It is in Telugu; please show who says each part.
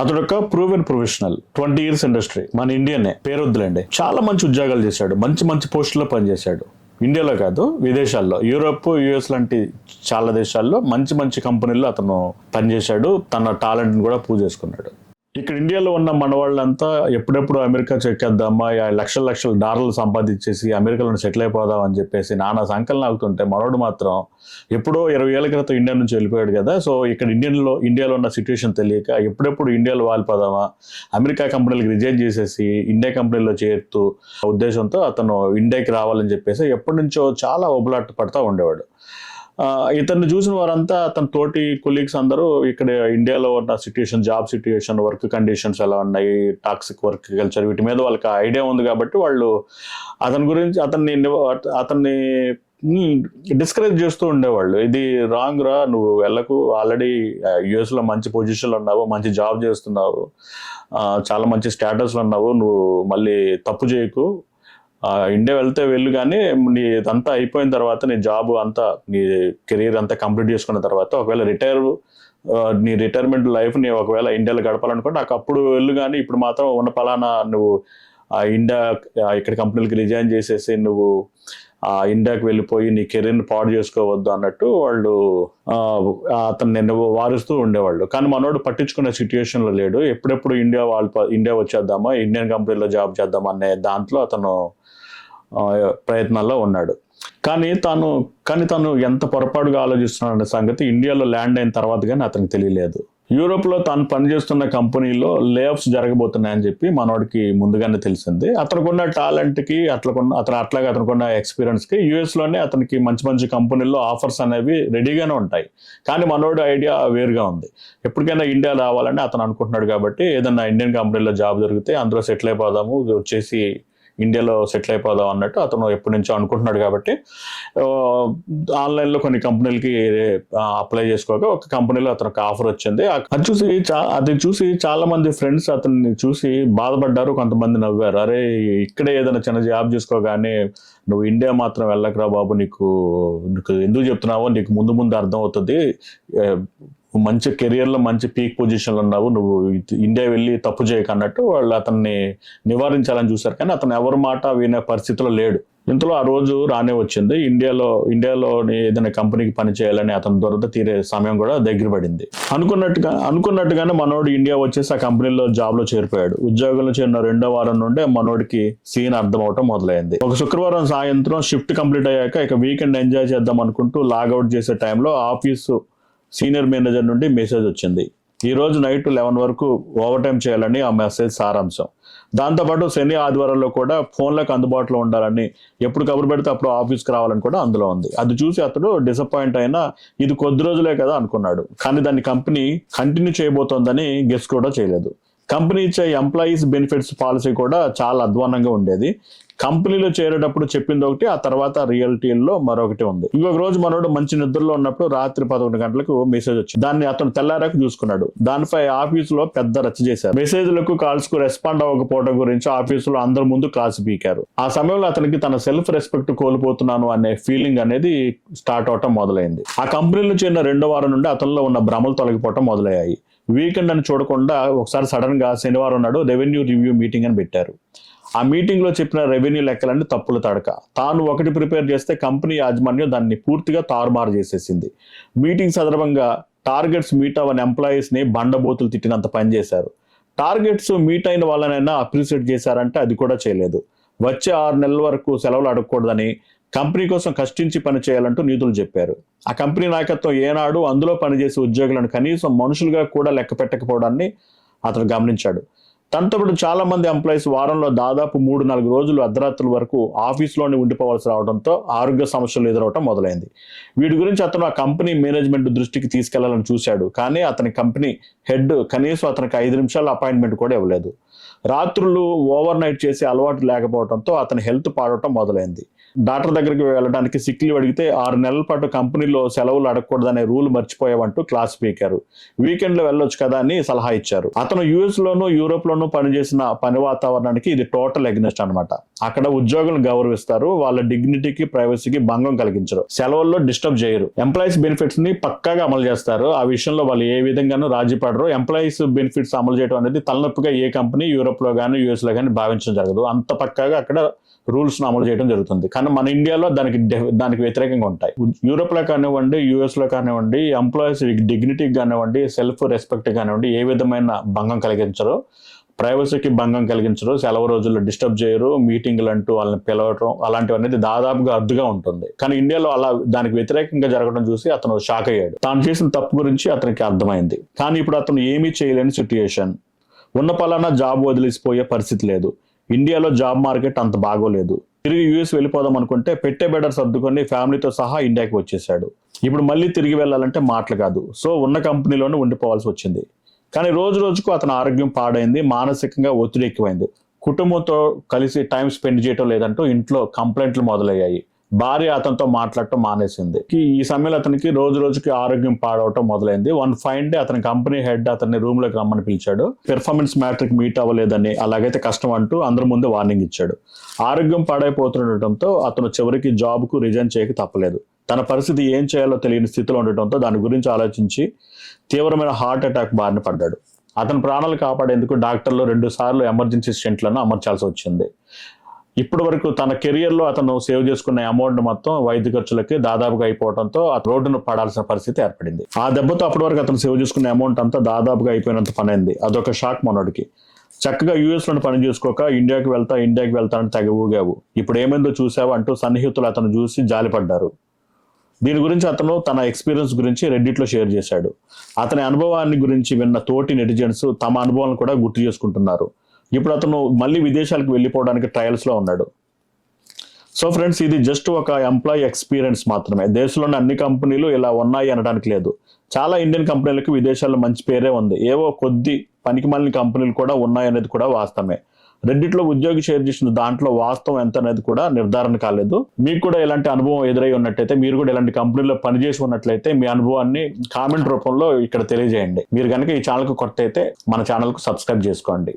Speaker 1: అతడు ఒక proven professional twenty years industry మన ఇండియనే పేరు చాలా మంచి ఉద్యోగాలు చేశాడు మంచి మంచి పోస్టుల్లో పనిచేశాడు. ఇండియాలో కాదు విదేశాల్లో. యూరోప్ యుఎస్ లాంటి చాలా దేశాల్లో మంచి మంచి కంపెనీల్లో అతను పనిచేశాడు తన టాలెంట్ని కూడా ప్రూవ్ చేసుకున్నాడు. ఇక్కడ ఇండియాలో ఉన్న మన వాళ్ళంతా ఎప్పుడెప్పుడు అమెరికా చెక్కేద్దామా? ఆ లక్షల లక్షల డాలర్లు సంపాదించేసి అమెరికాలో సెటిల్ అయిపోదాం అని చెప్పేసి నానా సంకలనం ఆగుతుంటే మనోడు మాత్రం ఎప్పుడో ఇరవై ఏళ్ళ క్రితం ఇండియా నుంచి వెళ్ళిపోయాడు కదా. సో ఇక్కడ ఇండియన్లో ఇండియాలో ఉన్న సిచ్యువేషన్ తెలియక ఎప్పుడెప్పుడు ఇండియాలో వాలిపోదామా? అమెరికా కంపెనీలకు రిజైన్ చేసేసి ఇండియా కంపెనీలో చేరుతూ ఉద్దేశంతో అతను ఇండియాకి రావాలని చెప్పేసి ఎప్పటి నుంచో చాలా ఒబలాట్ పడతా ఉండేవాడు. ఇతన్ని చూసిన వారంతా అతని తోటి కొలీగ్స్ అందరూ ఇక్కడ ఇండియాలో ఉన్న situation job situation work conditions ఎలా ఉన్నాయి టాక్సిక్ వర్క్ కల్చర్ వీటి మీద వాళ్ళకి ఐడియా ఉంది కాబట్టి వాళ్ళు అతని గురించి అతన్ని అతన్ని డిస్కరేజ్ చేస్తూ ఉండేవాళ్ళు. ఇది రాంగ్ రా నువ్వు వెళ్ళకు ఆల్రెడీ యుఎస్లో మంచి పొజిషన్లో ఉన్నావు మంచి జాబ్ చేస్తున్నావు చాలా మంచి స్టేటస్లో ఉన్నావు నువ్వు మళ్ళీ తప్పు చేయకు ఇండియా వెళ్తే వెళ్ళు కానీ నీ ఇదంతా అయిపోయిన తర్వాత నీ జాబ్ అంతా నీ కెరీర్ అంతా కంప్లీట్ చేసుకున్న తర్వాత ఒకవేళ రిటైర్ నీ రిటైర్మెంట్ లైఫ్ నీ ఒకవేళ ఇండియాలో గడపాలనుకుంటే నాకు అప్పుడు వెళ్ళు కానీ ఇప్పుడు మాత్రం ఉన్న పలానా నువ్వు ఆ ఇండియా ఇక్కడ కంపెనీలకి రిజైన్ చేసేసి నువ్వు ఆ ఇండియాకి వెళ్ళిపోయి నీ కెరీర్ని పాడు చేసుకోవద్దు అన్నట్టు వాళ్ళు అతను నిన్ను వారుస్తూ ఉండేవాళ్ళు. కానీ మనోడు పట్టించుకునే సిచ్యుయేషన్లో లేడు. ఎప్పుడెప్పుడు ఇండియా వాళ్ళు ఇండియా వచ్చేద్దామా ఇండియన్ కంపెనీలో జాబ్ చేద్దామా అనే దాంట్లో అతను ప్రయత్నాల్లో ఉన్నాడు. కానీ తాను కానీ తను ఎంత పొరపాటుగా ఆలోచిస్తున్నాడనే సంగతి ఇండియాలో ల్యాండ్ అయిన తర్వాత కానీ అతనికి తెలియలేదు. యూరోప్లో తాను పనిచేస్తున్న కంపెనీలో లేఆఫ్స్ జరగబోతున్నాయని చెప్పి మనోడికి ముందుగానే తెలిసింది. అతనుకున్న టాలెంట్కి అట్లకున్న అతను అట్లాగే అతనుకున్న ఎక్స్పీరియన్స్కి యూఎస్లోనే అతనికి మంచి మంచి కంపెనీల్లో ఆఫర్స్ అనేవి రెడీగానే ఉంటాయి. కానీ మనోడి ఐడియా వేరుగా ఉంది. ఎప్పటికైనా ఇండియా రావాలని అతను అనుకుంటున్నాడు కాబట్టి ఏదైనా ఇండియన్ కంపెనీలో జాబ్ దొరికితే అందులో సెటిల్ అయిపోదాము వచ్చేసి ఇండియాలో సెటిల్ అయిపోదాం అన్నట్టు అతను ఎప్పటి నుంచో అనుకుంటున్నాడు కాబట్టి ఆన్లైన్లో కొన్ని కంపెనీలకి అప్లై చేసుకోక ఒక కంపెనీలో అతనికి ఆఫర్ వచ్చింది. అది చూసి చా- అది చూసి చాలా మంది ఫ్రెండ్స్ అతన్ని చూసి బాధపడ్డారు కొంతమంది నవ్వారు. అరే ఇక్కడే ఏదైనా చిన్న జాబ్ చేసుకోగానే నువ్వు ఇండియా మాత్రం వెళ్ళకరా బాబు నీకు నీకు ఎందుకు చెప్తున్నావో నీకు ముందు ముందు అర్థం అవుతుంది మంచి కెరియర్లో మంచి పీక్ పొజిషన్లో ఉన్నావు నువ్వు ఇండియా వెళ్ళి తప్పు చేయక అన్నట్టు వాళ్ళు అతన్ని నివారించాలని చూశారు. కానీ అతను ఎవరి మాట వినే పరిస్థితిలో లేడు. ఇంతలో ఆ రోజు రానే వచ్చింది. ఇండియాలో ఇండియాలోని ఏదైనా కంపెనీకి పని చేయాలని అతని దొరద తీరే సమయం కూడా దగ్గర పడింది. అనుకున్నట్టుగా అనుకున్నట్టుగానే మనోడు ఇండియా వచ్చేసి ఆ కంపెనీలో జాబ్లో చేరిపోయాడు. ఉద్యోగంలో చేరిన రెండో వారం నుండే మనోడికి సీన్ అర్థం అవటం మొదలైంది. ఒక శుక్రవారం సాయంత్రం షిఫ్ట్ కంప్లీట్ అయ్యాక ఇక వీకెండ్ ఎంజాయ్ చేద్దాం అనుకుంటూ లాగౌట్ చేసే టైంలో ఆఫీసు సీనియర్ మేనేజర్ నుండి మెసేజ్ వచ్చింది. ఈ రోజు నైట్ లెవెన్ వరకు ఓవర్ టైం చేయాలని ఆ మెసేజ్ సారాంశం. దాంతోపాటు శని ఆదివారాల్లో కూడా ఫోన్లకు అందుబాటులో ఉండాలని ఎప్పుడు కబురు పెడితే అప్పుడు ఆఫీస్కి రావాలని కూడా అందులో ఉంది. అది చూసి అతడు డిసప్పాయింట్ అయినా ఇది కొద్ది రోజులే కదా అనుకున్నాడు. కానీ దాన్ని కంపెనీ కంటిన్యూ చేయబోతోందని గెస్ కూడా చేయలేదు. కంపెనీ ఇచ్చే ఎంప్లాయీస్ బెనిఫిట్స్ పాలసీ కూడా చాలా అధ్వానంగా ఉండేది. కంపెనీలో చేరేటప్పుడు చెప్పింది ఒకటి ఆ తర్వాత రియాలిటీల్లో మరొకటి ఉంది. ఇంకొక రోజు మనోడు మంచి నిద్రలో ఉన్నప్పుడు రాత్రి పదకొండు గంటలకు మెసేజ్ వచ్చింది. దాన్ని అతను తెల్లారాకు చూసుకున్నాడు. దానిపై ఆఫీసులో పెద్ద రచ్చ చేశారు. మెసేజ్లకు కాల్స్కు రెస్పాండ్ అవ్వకపోవడం గురించి ఆఫీసులో అందరి ముందు క్లాస్ పీకారు. ఆ సమయంలో అతనికి తన సెల్ఫ్ రెస్పెక్ట్ కోల్పోతున్నాను అనే ఫీలింగ్ అనేది స్టార్ట్ అవటం మొదలైంది. ఆ కంపెనీలో చేరిన రెండో వారం నుండి అతనిలో ఉన్న భ్రమలు తొలగిపోవటం మొదలయ్యాయి. వీకెండ్ అని చూడకుండా ఒకసారి సడన్గా శనివారం నాడు రెవెన్యూ రివ్యూ మీటింగ్ అని పెట్టారు. ఆ మీటింగ్లో చెప్పిన రెవెన్యూ లెక్కలన్నీ తప్పులు తడక. తాను ఒకటి ప్రిపేర్ చేస్తే కంపెనీ యాజమాన్యం దాన్ని పూర్తిగా తారుమారు చేసేసింది. మీటింగ్ సందర్భంగా టార్గెట్స్ మీట్ అవ్వని ఎంప్లాయీస్ని బండబోతులు తిట్టినంత పనిచేశారు టార్గెట్స్ మీట్ అయిన వాళ్ళనైనా అప్రిషియేట్ చేశారంటే అది కూడా చేయలేదు. వచ్చే ఆరు నెలల వరకు సెలవులు అడగకూడదని కంపెనీ కోసం కష్టించి పని చేయాలంటూ నిధులు చెప్పారు. ఆ కంపెనీ నాయకత్వం ఏనాడు అందులో పనిచేసే ఉద్యోగులను కనీసం మనుషులుగా కూడా లెక్క పెట్టకపోవడాన్ని అతను గమనించాడు. తనతో పాటు చాలా మంది ఎంప్లాయీస్ వారంలో దాదాపు మూడు నాలుగు రోజులు అర్ధరాత్రుల వరకు ఆఫీస్లోనే ఉండిపోవాల్సి రావడంతో ఆరోగ్య సమస్యలు ఎదురవటం మొదలైంది. వీటి గురించి అతను ఆ కంపెనీ మేనేజ్మెంట్ దృష్టికి తీసుకెళ్ళాలని చూశాడు. కానీ అతని కంపెనీ హెడ్ కనీసం అతనికి ఐదు నిమిషాల అపాయింట్మెంట్ కూడా ఇవ్వలేదు. రాత్రులు ఓవర్ నైట్ చేసే అలవాటు లేకపోవడంతో అతని హెల్త్ పాడటం మొదలైంది. డాక్టర్ దగ్గరికి వెళ్ళడానికి సిక్ లీవ్ అడిగితే ఆరు నెలల పాటు కంపెనీలో సెలవులు అడగకూడదనే రూల్ మర్చిపోయావంటూ క్లాస్ పీకారు. వీకెండ్లో వెళ్ళొచ్చు కదా అని సలహా ఇచ్చారు. అతను యూఎస్లోనూ యూరోప్లోనూ పనిచేసిన పని వాతావరణానికి ఇది టోటల్ ఎగ్నెస్ట్ అనమాట అక్కడ ఉద్యోగులను గౌరవిస్తారు వాళ్ళ డిగ్నిటీకి ప్రైవసీకి భంగం కలిగించరు. సెలవుల్లో డిస్టర్బ్ చేయరు. ఎంప్లాయీస్ బెనిఫిట్స్ని పక్కాగా అమలు చేస్తారు. ఆ విషయంలో వాళ్ళు ఏ విధంగానూ రాజీ పడరు. ఎంప్లాయీస్ బెనిఫిట్స్ అమలు చేయడం అనేది తలనొప్పిగా ఏ కంపెనీ యూరోప్లో కానీ యుఎస్లో కానీ భావించడం జరగదు. అంత పక్కాగా అక్కడ రూల్స్ అమలు చేయడం జరుగుతుంది. కానీ మన ఇండియాలో దానికి దానికి వ్యతిరేకంగా ఉంటాయి. యూరోప్లో కానివ్వండి యుఎస్లో కానివ్వండి ఎంప్లాయీస్ డిగ్నిటీ కానివ్వండి సెల్ఫ్ రెస్పెక్ట్ కానివ్వండి ఏ విధమైన భంగం కలిగించరు. ప్రైవసీకి భంగం కలిగించరు సెలవు రోజుల్లో డిస్టర్బ్ చేయరు మీటింగ్లు అంటూ వాళ్ళని పిలవటం అలాంటివి అనేది దాదాపుగా అర్థగా ఉంటుంది. కానీ ఇండియాలో అలా దానికి వ్యతిరేకంగా జరగడం చూసి అతను షాక్ అయ్యాడు. తాను చేసిన తప్పు గురించి అతనికి అర్థమైంది. కానీ ఇప్పుడు అతను ఏమీ చేయలేని సిట్యుయేషన్. ఉన్న పలానా జాబ్ వదిలిసిపోయే పరిస్థితి లేదు. ఇండియాలో జాబ్ మార్కెట్ అంత బాగోలేదు. తిరిగి యూఎస్ వెళ్ళిపోదాం అనుకుంటే పెట్టే బెడర్ సర్దుకొని ఫ్యామిలీతో సహా ఇండియాకి వచ్చేసాడు ఇప్పుడు మళ్ళీ తిరిగి వెళ్ళాలంటే మాటలు కాదు. సో ఉన్న కంపెనీలోనే ఉండిపోవాల్సి వచ్చింది. కానీ రోజు రోజుకు అతని ఆరోగ్యం పాడైంది మానసికంగా ఒత్తిడి ఎక్కువైంది. కుటుంబంతో కలిసి టైం స్పెండ్ చేయటం లేదంటూ ఇంట్లో కంప్లైంట్లు మొదలయ్యాయి. భార్య అతనితో మాట్లాడటం మానేసింది. ఈ- సమయంలో అతనికి రోజు రోజుకి ఆరోగ్యం పాడవటం మొదలైంది. వన్ ఫైన్ డే అతని కంపెనీ హెడ్ అతన్ని రూమ్లోకి రమ్మని పిలిచాడు. పెర్ఫార్మెన్స్ మ్యాట్రిక్ మీట్ అవ్వలేదని అలాగైతే కష్టం అంటూ అందరి ముందు వార్నింగ్ ఇచ్చాడు. ఆరోగ్యం పాడైపోతుండటంతో అతను చివరికి జాబ్కు రిజైన్ చేయక తప్పలేదు. తన పరిస్థితి ఏం చేయాలో తెలియని స్థితిలో ఉండటంతో దాని గురించి ఆలోచించి తీవ్రమైన హార్ట్ అటాక్ బారిన పడ్డాడు. అతని ప్రాణాలు కాపాడేందుకు డాక్టర్లు రెండు సార్లు ఎమర్జెన్సీ స్టెంట్లను అమర్చాల్సి వచ్చింది. ఇప్పటి వరకు తన కెరియర్లో అతను సేవ్ చేసుకున్న అమౌంట్ మొత్తం వైద్య ఖర్చులకి దాదాపుగా అయిపోవడంతో ఆ రోడ్డును పడాల్సిన పరిస్థితి ఏర్పడింది. ఆ దెబ్బతో అప్పటి వరకు అతను సేవ్ చేసుకున్న అమౌంట్ అంతా దాదాపుగా అయిపోయినంత పని అయింది. అదొక షాక్ మనోడికి చక్కగా యూఎస్ పని చేసుకోక ఇండియాకి వెళ్తా ఇండియాకి వెళ్తా అని తెగ ఊగావు. ఇప్పుడు ఏమైందో చూసావు అంటూ సన్నిహితులు అతను చూసి జాలిపడ్డారు. దీని గురించి అతను తన ఎక్స్పీరియన్స్ గురించి రెడ్డిట్లో షేర్ చేశాడు. అతని అనుభవాన్ని గురించి విన్న తోటి నెటిజన్స్ తమ అనుభవాలను కూడా గుర్తు చేసుకుంటున్నారు. ఇప్పుడు అతను మళ్ళీ విదేశాలకు వెళ్ళిపోవడానికి ట్రయల్స్లో ఉన్నాడు. సో ఫ్రెండ్స్ ఇది జస్ట్ ఒక ఎంప్లాయీ ఎక్స్పీరియన్స్ మాత్రమే. దేశంలోని అన్ని కంపెనీలు ఇలా ఉన్నాయి అనడానికి లేదు. చాలా ఇండియన్ కంపెనీలకు విదేశాల్లో మంచి పేరే ఉంది. ఏవో కొద్ది పనికి మాలిన కంపెనీలు కూడా ఉన్నాయనేది కూడా వాస్తవమే. రెడ్డిట్లో ఉద్యోగి షేర్ చేసిన దాంట్లో వాస్తవం ఎంత అనేది కూడా నిర్ధారణ కాలేదు. మీకు కూడా ఇలాంటి అనుభవం ఎదురై ఉన్నట్టయితే మీరు కూడా ఇలాంటి కంపెనీలో పనిచేసి ఉన్నట్లయితే మీ అనుభవాన్ని కామెంట్ రూపంలో ఇక్కడ తెలియజేయండి. మీరు కనుక ఈ ఛానల్కు కొత్త అయితే మన ఛానల్కు సబ్స్క్రైబ్ చేసుకోండి.